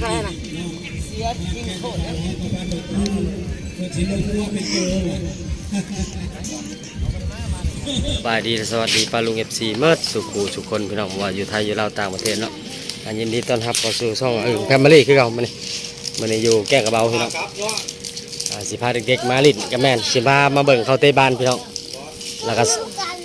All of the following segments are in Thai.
เสียอะไรนะเสียยิงโทษนะสบายดีสวัสดีปาลุงเอฟซีเมิดสุขูสุขคนพี่น้องว่าอยู่ไทยอยู่ลาวต่างประเทศเนาะอันยินดีต้อนรับเข้าสู่ช่องเออแฟมิลี่คือเรามันนี่มันนี่อยู่แก้งกระเบาพี่น้องอ่าสิพาเด็กๆมาลิ้นกับแม่นสิพามาเบิ่งเขาเตะบานพี่น้องแล้วก็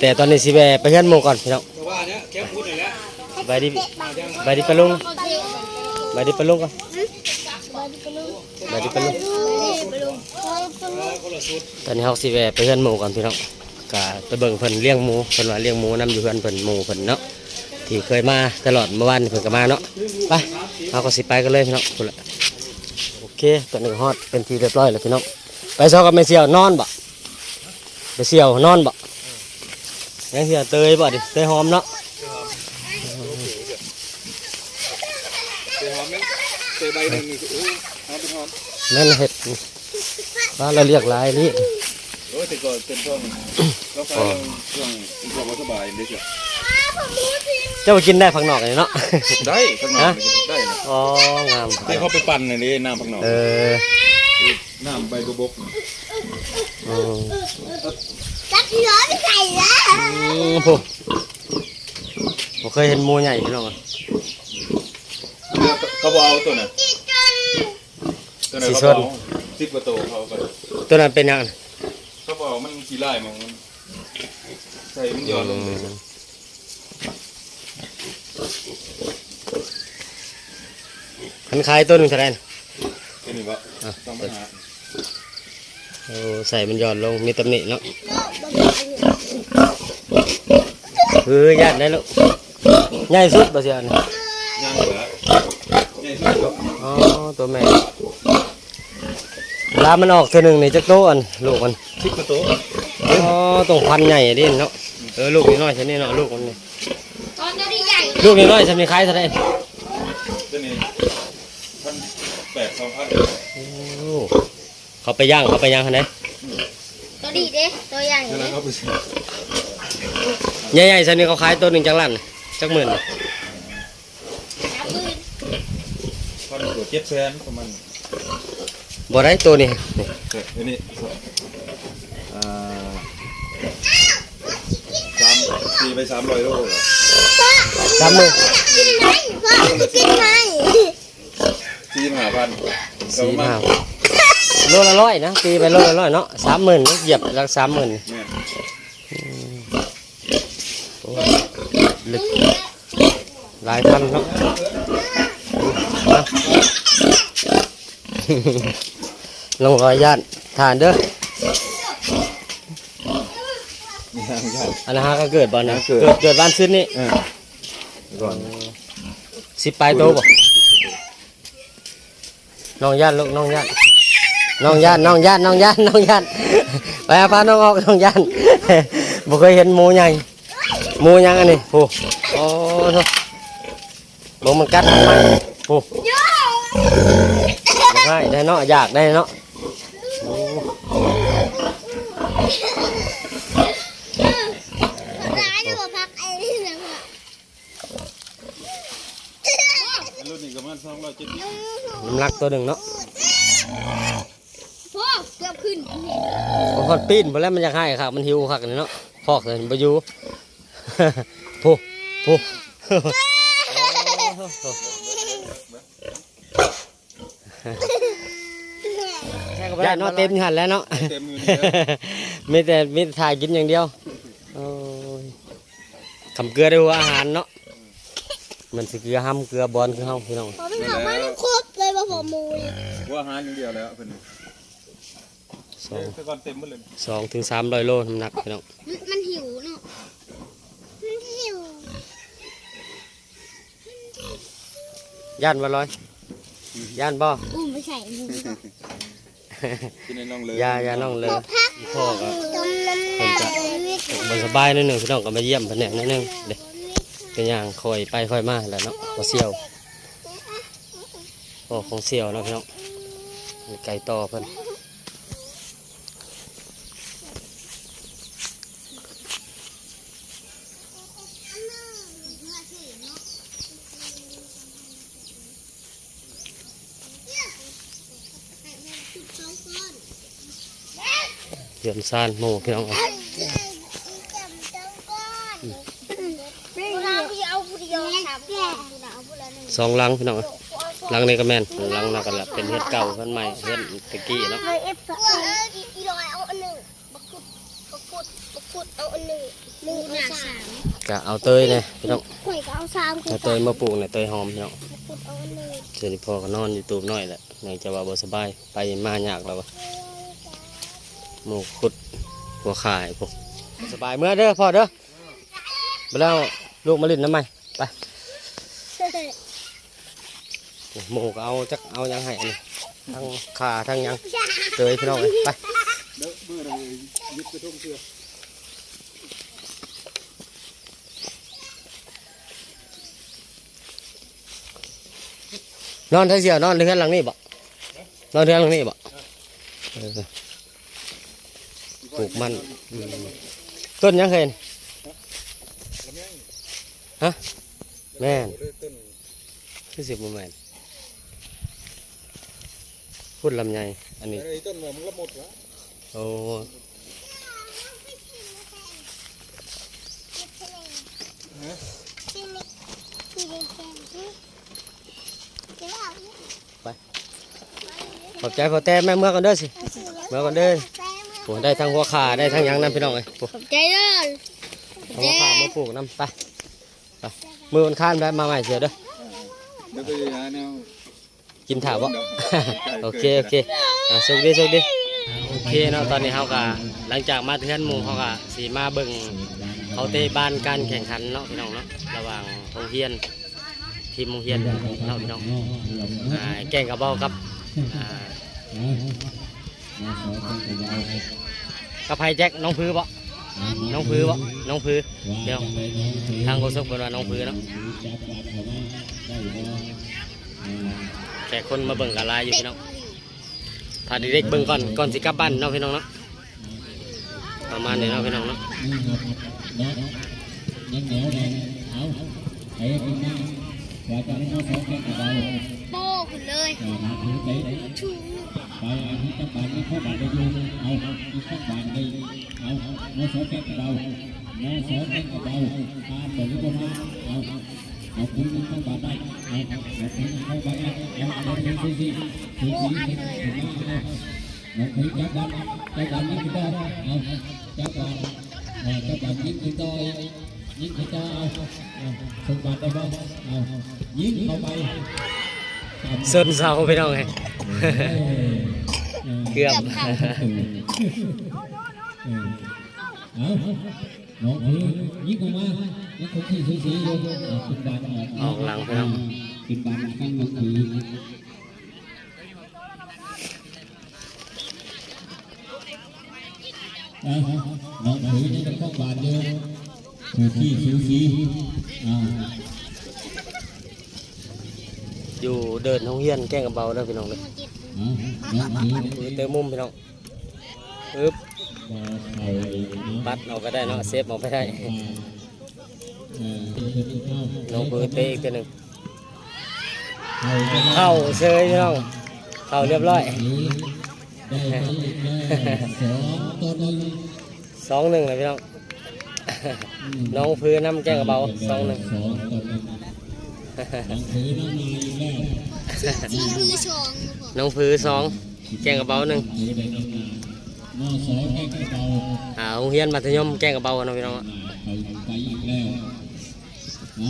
แต่ตอนนี้สิแวะไปเฮือนหมู่ก่อนพี่น้องแต่ว่าเนี่ยแค่พูดหน่อยแล้วไปดิไปดิปาลุง ไปดิปาลุงก่อนไปดิปาลุงตอนนี้เฮาสิแวะไปเฮือนหมูก่อนพี่น้องก็ไปเบิ่งเพิ่นเลี้ยงหมูเพิ่นว่าเลี้ยงหมูนํอยู่เฮือนเพิ่นหมูเพิ่นเนาะที่เคยมาตลอดเมื่อวานเพิ่นก็มาเนาะไปเราก็สิไปกันเลยพี่น้องพุ่นละโอเคตอนนี้ฮอดเป็นที่เรียบร้อยแล้วพี่น้องไปซอกับแม่เสี่ยวนอนบ่ไปเสี่ยวนอนบ่ยังเสี่ยวเตยบ่ดิเตยหอมเนาะ เตะหอมไหมเตะใบห นั่นเห็ดนั่นเห็ดว่าเราเรียกลายนี่โอ้แต่ก่อนเป็นช่วงเราไปช่วงช่วงสบายเลยเชียวเจ้ากินได้ผักหนอกเลยเนาะได้ข้างนอกได้นะอ๋องามที่เขาไปปั่นในนี้น้ำข้างนอกเออน้ำใบกระบอกจักเหลือไม่ใส่แล้วอืมผมเคยเห็นมูใหญ่พี่น้องอะเขาบอกเอาตัวน่ะ ตัวน่ะเขาบอกสิบกว่าตัวเขาไปตัวนั้นเป็นยังไงเขาบอกมันขี้ไล่มองมันใส่มันย้อนลงเลยมันขายตัวหนึ่งเท่าไหร่นะแค่นี้ก็ต้องไปหาโอ้ใส่มันหย่อนลงมีตำหนิเนาะเฮ้ยญาติได้แล้วใหญ่สุดบ่เสียนะย่างเหลือใหญ่สุดก็อ๋อตัวแม่เว ลามันออกเท่าหนึ่งในจักโตอันลูกมันสิบกว่าตัวอ๋อตรงพันใหญ่ดิเนาะเออลูกนี่น้อยใช่นี่เนาะลูกมันนี่ตอนนี้ใหญ่ลูกนี่น้อยใช่ไหมคล้ายเท่าไหร่ตัวนี้พันแปดสองพันโอ้เขาไปย่างเขาไปย่างคันไหนตัวดีเด้ตัวใหญ่นั่นแหเด้ละเขาไปซื้อใหญ่ๆใช่นี่เขาขายตัวหนึ่งจังลั่นจักหมื่นน้ำปืนพันกว่าเจ็ดแสนประมาณ บ่ได้ตัวนี้นี่เฮ้ยอันนี้อ่าสามตีไปสามร้อยโลเหรอสามหมื่นกินไหมพ่อกินไหมสี่ห้าพันก็สี่ประมาห้าณโลละร้อยนะตีไปโลละร้อยเนาะสามหมื่นเหยียบแล้วสามหมื่นแม่นลึกหลายพันเนาะเอาลงรอยญาติทานเด้อมีทางยากอันนั้นฮะก็เกิดบ่นะเกิด เกิดเกิดบ้านซื้อนี่เออก่อนสิบปลายโตบ่น้องญาติลูกน้องญาติน้องญาติน้องญาติน้องญาติน้องญาติไปเอาพาน้องออกน้องญาติบ่เคยเห็นหมูใหญ่หมูยังอันนี้โอ้โอ้โหบ่มันกัดทำไมโอ้อยากให้ได้เนาะอยากได้เนาะโอ้ ร้านจะบอกพักไอ้นี่นะพ่อรุ่นนี้ก็ประมาณสองร้อยเจ็ดสิบน้ำหนักตัวหนึ่งเนาะพ่อเกือบขึ้นบางคนปีนไปแล้วมันอยากให้ครับมันหิวคักนี่เนาะพอกเลยไปอยู่ผู้ผู้ ญาติเนาะเต็มหันแล้วเนาะเต็มมือนี่แล้วมีแต่มีแต่ถ่ายกินอย่างเดียวโอ้ยคำเกลือได้หัวอาหารเนาะมันสิเกลือห้ำเกลือบอลคือเฮาพี่น้องพอพี่บอกว่าครบเลยว่าผมมูยว่าอาหารอย่างเดียวแล้วเพิ่นสองแต่ก่อนเต็มหมดเลยสองถึงสามร้อยโลน้ำหนักพี่น้องมันหิวเนาะมันหิวย่านบ่ร้อยย่านบ่อุ้มไปใส่มือ กินในน้องเลยยายาน้องเลยพักพ่อก็ต้มน้ำตาลบนสบายนิดหนึ่งพี่น้องก็มาเยี่ยมเพิ่นแหน่นิดหนึงเด็กเป็นอย่างคอยไปคอยมาแหล้วเนาะพอเสี่ยวพ่อของเสี่ยวเนาะพี่น้องมีไก่ต่อเพิ่น เดือนซานหมู่พี่น้องไม่เราพี่เอาผู้เดียวสามคนผู้น่ะเอาผู้ละหนึ่งสองหลังพี่น้องหลังนี้ก็แม่นหลังนั้นก็ละเป็นเฮ็ดเก่าเฮ็ดใหม่เฮ็ดตะกี้เนาะเลยเอฟสองอีลอยเอาอันหนึ่งบักพุดบักพุดบักพุดเอาอันหนึ่งหนึ่งเอาสามก็เอาเตยเนี่ยพี่น้องข่อยก็เอาสามเอาเตยมาปลูกเนี่ยเตยหอมพี่น้องบักพุดเอาอันหนึ่งเดี๋ยวนี้พ่อก็นอนอยู่ตูบน้อยแหละเนื่องจากว่าบ่สบายไปมายากแล้ววะ หมูขุดหัวขายพวกสบายเมื่อเด้อพ่อเด้อไปแล้วลูกมาลินน้ำไหมไปหมูเอาจักเอายังให้ทั้งขาทั้งยังเตยพี่น้องเอ้ยไปเด้อเมื่อเรายเสื้อนอนท่าเสียนอนเรือนหลังนี้บ่นอนเรือนหลังนี้บ่ ปลูกมันอืมต้นหยังเคยนี่ลำไยฮะแม่นเด้อต้นคือสิบโมแมนพูดลำไยอันนี้ไอ้ต้นมันละหมดละโอ้ขอบใจพอแต่แม่เมื่อกันเด้อสิ เมื่อกันเด้อ โอ้ได้ทั้งหัวขาได้ทั้งหยังนั่นพี่น้องเลยโอ้ขอบใจเด้อเอาหัวขามาปลูกน้ำไปไปมือมันข้านได้มาใหม่เสียเด้อเดี๋ยวไปหาแนวกินถาวบ่ โอเคโอเคอะโชคดีโชคดีโอเคเนาะตอนนี้เขาก็หลังจากมาเทือนหมู่เขาก็สีมาเบิ่งเขาเตะบ้านการแข่งขันเนาะพี่น้องเนาะระหว่างโรงเรียนทีมโรงเรียนเนาะพี่น้องอ่าแก่งกระเบ้ากับอ่า กับไพแจ็คน้องพื้บ่น้องพื้บ่น้องพื้เดี๋ยวทางโฆษกเป็นว่าน้องพื้เนาะแขกคนมาเบิ่งกันหลายอยู่พี่น้องพาเด็กเบิ่งก่อนก่อนสิกลับบ้านเนาะพี่น้องเนาะประมาณนี้เนาะพี่น้องเนาะเอาไอ้กินน้ำว่าจะไม่เอาของแกกระเบา โป้ขึ้นเลยจะมาถือไปไปอาทิตย์จังบานไม่เข้าบานได้ยูเอาอีกข้างบานได้เอาโมสองแกงกระเบาโมสองแกงกระเบาตามตัวนี้ก็มาเอาเอาคุณเข้าบานได้เอาเอาคุณเข้าบานได้เอาเอาเป็นสี่สี่สี่สี่สี่สี่เอาเอาคุยจับบันจับบันยิงต่อเอาจับบันจับบันยิงต่อยิงต่อเอาส่งบานได้บ้างเอายิงเข้าไป เซินเสาพี่น้องไงเกือบเอาน้องคือยิงออกมาแล้วคนที่สีสีอยู่ขึ้นบานออกออกหลังพี่น้องขึ้นบานกันน้องคือเอาน้องคือนี่ต้องเข้าบานเยอะคือที่สีสีอ่า อยู่เดินห้องเฮียนแกล้งกับเบาเด้อพี่น้องเด้อเอาน้องคือมือเตะมุมพี่น้องอึ๊บบ่ใส่เนาะปัดออกก็ได้เนาะเซฟออกไปได้เออเออน้องปืนเตะอีกตัวหนึ่งเอาไปเข้าเซยพี่น้องเข้าเรียบร้อยได้ไปอีกแล้วสองต่อหนึ่งสองหนึ่งเลยพี่น้องน้องพื้นน้ำแกล้งกับเบาสองหนึ่ง ที่มือชองน้องพื้นสองแกงกับเบาหนึ่งอาหม้อสองแก้กระเป๋าอ่าห้องเฮียนมัธยมแกงกับเบาเนาะพี่น้องไปไปอีกแล้วเอา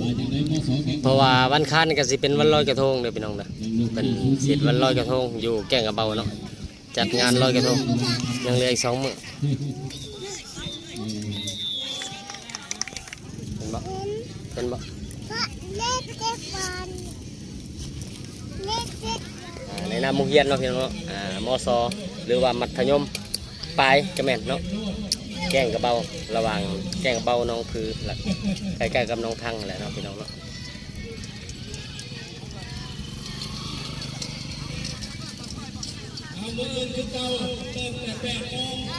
ว่าจะได้หม้องเพราะว่าวันค้านก็สิเป็นวันลอยกระทงเด้อพี่น้องเด้อเป็นเสร็จวันลอยกระทงอยู่แกงกระเบาเนาะจัดงานลอยกระทงยังเหลืออีกสองมื้อเป็ นบ่เป็นบ่เล็กเจ็บฟันเล็กเจ็บอ่าในนามโรงเรียนเนาะพี่น้องเนาะอ่ามศหรือว่ามัธยมปลายก็แม่นเนาะแก่งกระเบาระหว่างแก่งกระเบาน้องพือและใกล้ๆกับน้องพังแหละเนาะพี่น้องเนาะเอาเงินเก็บเก่าเติมแต่แปะ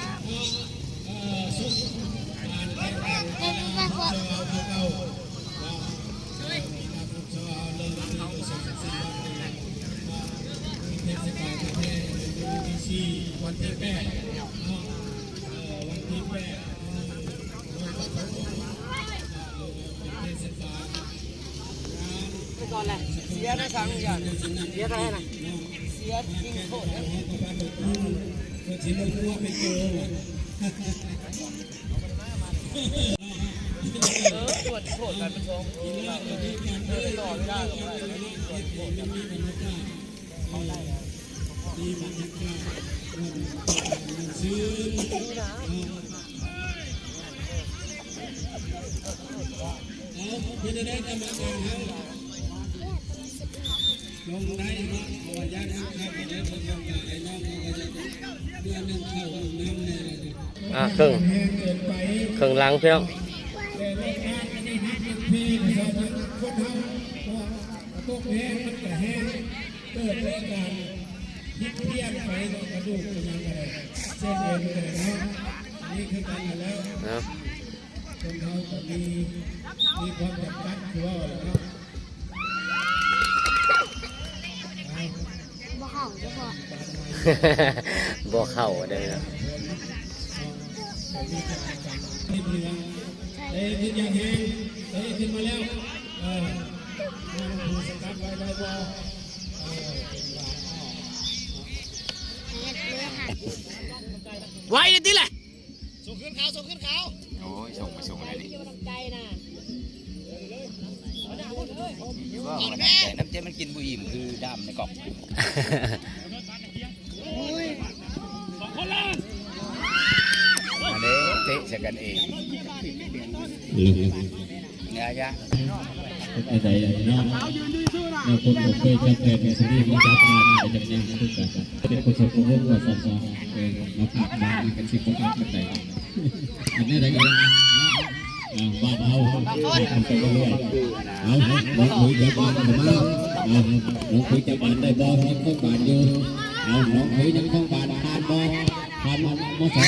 วันที่แปดวันที่แปดเทศบาลก่อนเลยเสียได้สังอย่างเสียได้นะเสียยิงโทษก็ชิมรู้ว่าเป็นโจรตรวจโทษกันเป็นสองต่อไม่ได้หรอกคื อจะได้กรรมการเขาลงได้เนาะเอาว่าญาติเขาเข้าไปได้เพิ่นลงกับไอ้น้องเขาก็จะเดือนหนึงเข้าห้องน้ำเนี่ยเลยอะครึ่งแห้งเกินไปครึ่งหลังพี่น้องแต่รถน้ำไม่ได้หักเป็นพีนะครับคนเฮาก็ตกแห้งมันก็แห้งเกิดอาการ พิษเพี้ยนไปกระดูกเป็นยังไงเส้นเอ็นก็ได้เนาะนี่คือกันอยู่แล้วนะคนเขาก็มีมีความจำกัดคือว่าอะไรครับบ่เห่าบ่พอบ่เข้าเด้อที่มีว่าเอ้ยขึ้นยังแห้งเอ้ยขึ้นมาแล้วเออมันถูสกัดไว้ไว้บ่ ไว้ดิแหละโอ้ยส่งไปส่งเลยดิว่ามันแต่น้ำเจ๊มันกินบุอิ่มคือดำในกล่องมาเด้เตะใส่กันเองเนี่ยยะ ไอ้ใจเนาะเราคนผมเคยจำเป็นในสิ่งที่มันจับมาในจำแนกทุกกันเป็นคนสมบูรณ์ว่าสันสอเออมาพักบ้านกันสิบคนกันใจอันนี้ได้กันบ้านเอาทำไปเรื่อยเอาน้องคุยจะบ้านผมมาเอาน้องคุยจะบ้านได้บ่ยังคงบ้านอยู่เอาน้องคุยยังคงบ้านผ่านบ่ผ่านมามาสอง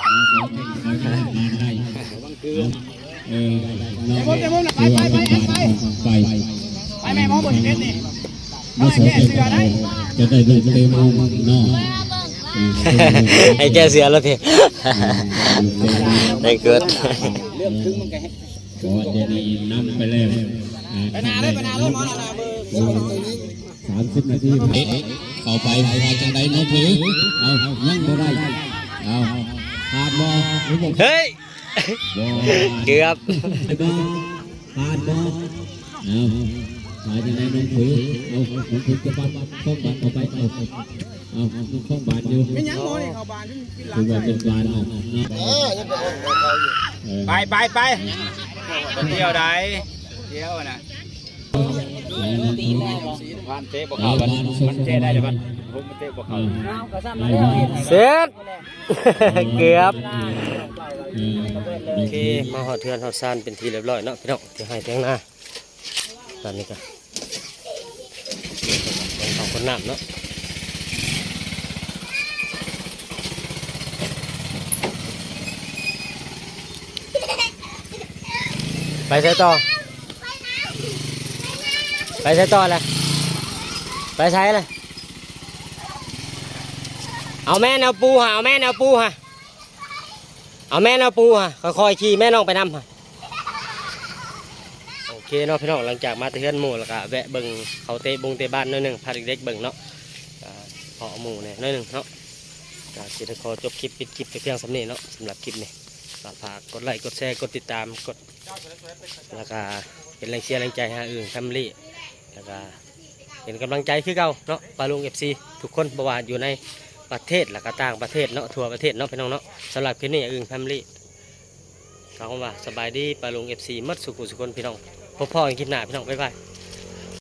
เอาสองเขาจะผ่านได้ เอาเออน้องคือว่าเป็นบ้านของไปไปแม่มองบนเน็ตนี่มาสองเป็นเราจะได้ดูเต็มองเนาะไอ้แกเสียแล้วพี่ได้เกิดเรื่องครึ่งมันก็ให้ขอจะดีนำไปแล้วไปนาเลยไปนาเลยมองนานาเบอร์สามสิบนาทีเข้าไปไปจังใดน้องถือเอายังบ่ได้เอาขาดบ่หรือบ่เฮ้ยบ่ เกือบขาดบ่ขาดบ่เอามาจังใดน้องถือเอาน้องถือจะปั๊บข้องบาทเข้าไปเอาเอาข้องบาทอยู่ไม่ยังมองนี่เขาบานกินหลัคืงอว่าเป็นบาทเอาเนาะไปไปไปเที่ยวใดเที่ยวนะ ตีแม่บ่ผ่านเตะบอกเขามันมันเตะได้เลยมันผมมันเตะบอกเขาเสร็จเกือบโอเคมาหอดเทือนหอดซานเป็นทีเรียบร้อยเนาะพี่น้องเดี๋ยวให้เทียงหน้าตอนนี้ก็เป็นของคนน้ำเนาะไปใช้ต่อ ไปใช้ต่อเลยไปใช้เลยเอาแม่แนวปูฮะเอาแม่แนวปูฮะเอาแม่แน้องปูฮะค่อยๆขี่แม่น้องไปนำฮะโอเคเนาะพี่น้องหลังจากมาเตือนหมู่แล้วก็แวะเบิ่งเขาเตะบงเตะบ้านหนิดนึงพาเด็กๆเบิ่งเนาะก็พอหมู่เนี่ยหนิดนึงเนาะก็สิได้ขอจบคลิปปิดคลิปไปเพียงสำนี้เนาะสำหรับคลิปนี้ก็ฝากกดไลค์กดแชร์กดติดตามกดแล้วก็เป็นแรงเชียร์แรงใจให้อื่นแฟมลี่ แล้วก็เป็นกำลังใจคือเก่าเนาะปาลุงเอฟซีทุกคนบ่ว่าอยู่ในประเทศและก็ต่างประเทศเนาะทั่วประเทศเนาะพี่น้องเนาะสำหรับคลิปนี้อย่าอึ้งแฟมิลี่เขาว่าสบายดีปลาลุงเอฟซีมัดสุขุสุคนพี่น้องพบพ่อกันคลิปหน้าพี่น้องบ๊ายบาย